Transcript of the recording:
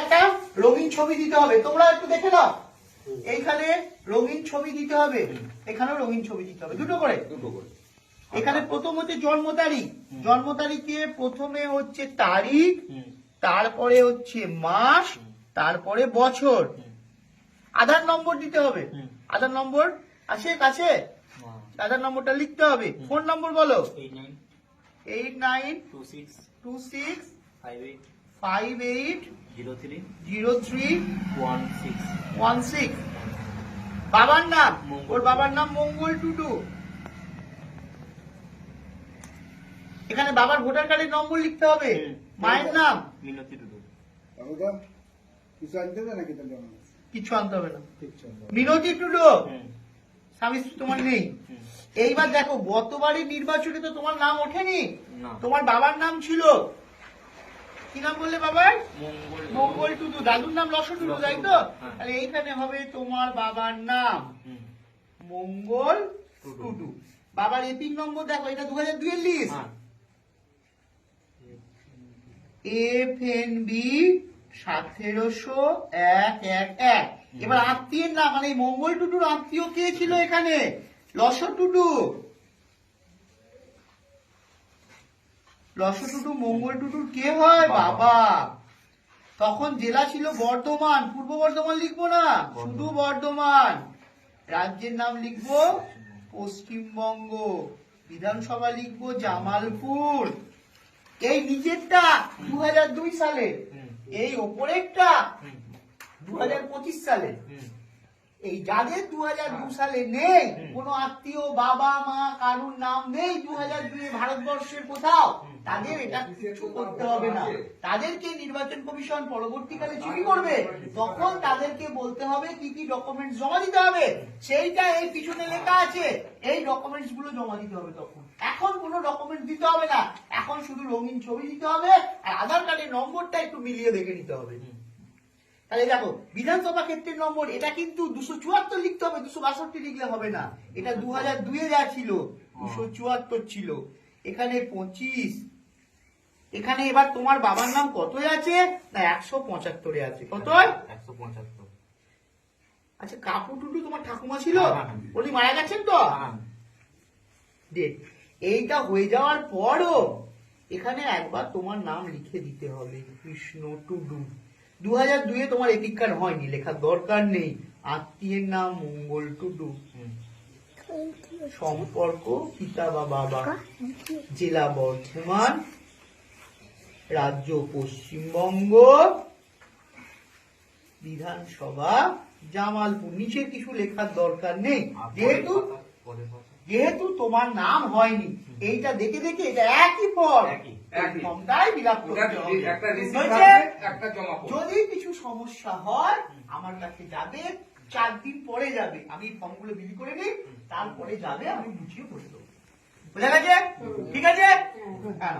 একটা রঙিন ছবি দিতে হবে। তোমরা একটু দেখে নাও। এইখানে রঙিন ছবি দিতে হবে। এখানেও রঙিন ছবি দিতে হবে। দুটো করে। দুটো করে। এখানে প্রথম হচ্ছে জন্ম তারিখ। জন্ম তারিখে প্রথমে হচ্ছে তারিখ তারপরে হচ্ছে মাস তারপরে বছর। আধার নম্বর দিতে হবে। আধার নম্বর আছে কাছে? আধার নম্বরটা লিখতে হবে। ফোন নম্বর বলো। Eight nine eight nine two six two six five eight five eight zero three zero three one six one six বাবার নাম? ওর বাবার নাম মঙ্গল টুডু। এখানে বাবার ভোটার কার্ডের নম্বর লিখতে হবে। মায়ের নাম? মিনতি টুডু। কিছু আনতে হবে নাকি কিছু আনতে হবে না। মিনতি টুডু? স্বামী স্ত্রী তোমার নেই। এইবার দেখো গতবারের নির্বাচনে তো তোমার নাম ওঠেনি। তোমার বাবার নাম ছিল। কি নাম বললে বাবার মঙ্গল টুডু। দাদুর নাম লস টুডু তাই তো? হ্যাঁ। তাহলে এইখানে হবে তোমার বাবার নাম। মঙ্গল টুডু। বাবার এপিক নম্বর দেখো এটা দু হাজার লিস্ট হ্যাঁ। এফ এন বি সতেরোশো এক এক এক। এবার আত্মীয়ের নাম মানে মঙ্গল টুডুর আত্মীয় কে ছিল এখানে? লস টুডু। লস টুডু মঙ্গল টুডুর কে হয়? বাবা। তখন জেলা ছিল বর্ধমান। পূর্ব বর্ধমান লিখব না? শুধু বর্ধমান। রাজ্যের নাম লিখব পশ্চিমবঙ্গ। বিধানসভা লিখব জামালপুর। এই নিচেরটা দু হাজার দুই সালে। এই ওপরেরটা দু সালে। এই যাদের দু সালে নেই। কোনো আত্মীয় বাবা মা কারুর নাম নেই দু হাজার দুই ভারতবর্ষের কোথাও তাদের এটা কিছু করতে হবে না। তাদেরকে নির্বাচন কমিশন পরবর্তীকালে চিঠি করবে। তখন তাদেরকে বলতে হবে কি কি ডকুমেন্ট জমা দিতে হবে। সেইটা এই পিছনে লেখা আছে। এই ডকুমেন্টসগুলো জমা দিতে হবে তখন। এখন কোনো ডকুমেন্ট দিতে হবে না। এখন শুধু রঙিন ছবি দিতে হবে। আর আধার কার্ডের নম্বরটা একটু মিলিয়ে দেখে নিতে হবে। তাহলে দেখো বিধানসভা ক্ষেত্রের নম্বর এটা কিন্তু দুশো চুয়াত্তর লিখতে হবে দুশো বাষট্টি লিখলে হবে না। এটা দু হাজার দুয়ে যা ছিল দুশো চুয়াত্তর ছিল। এখানে পঁচিশ। এখানে এবার তোমার বাবার নাম কত আছে? না একশো পঁচাত্তরে আছে। কত একশো পঁচাত্তর। আচ্ছা কাকু টুটু তোমার ঠাকুমা ছিল। উনি মারা গেছেন তো? দেখ এইটা হয়ে যাওয়ার পরও এখানে একবার তোমার নাম লিখে দিতে হবে কৃষ্ণ টুডু। দু হাজার দুয়ে তোমার এপিক কার্ড হয়নি লেখার দরকার নেই। আত্মীয়ের নাম মঙ্গল টুডু। সম্পর্ক পিতা বা বাবা জেলা বর্ধমান রাজ্য পশ্চিমবঙ্গ বিধানসভা জামালপুর নিচে কিছু লেখার দরকার নেই। যেহেতু যেহেতু তোমার নাম হয়নি এইটা দেখে দেখে এটা একই ফল। বিলাপ। যদি কিছু সমস্যা হয় আমার কাছে যাবে চার দিন পরে যাবে। আমি ফর্মগুলো বিলি করে নিই তারপরে যাবে আমি বুঝিয়ে বলে দেবো। বোঝা গেছে? ঠিক আছে? হ্যাঁ।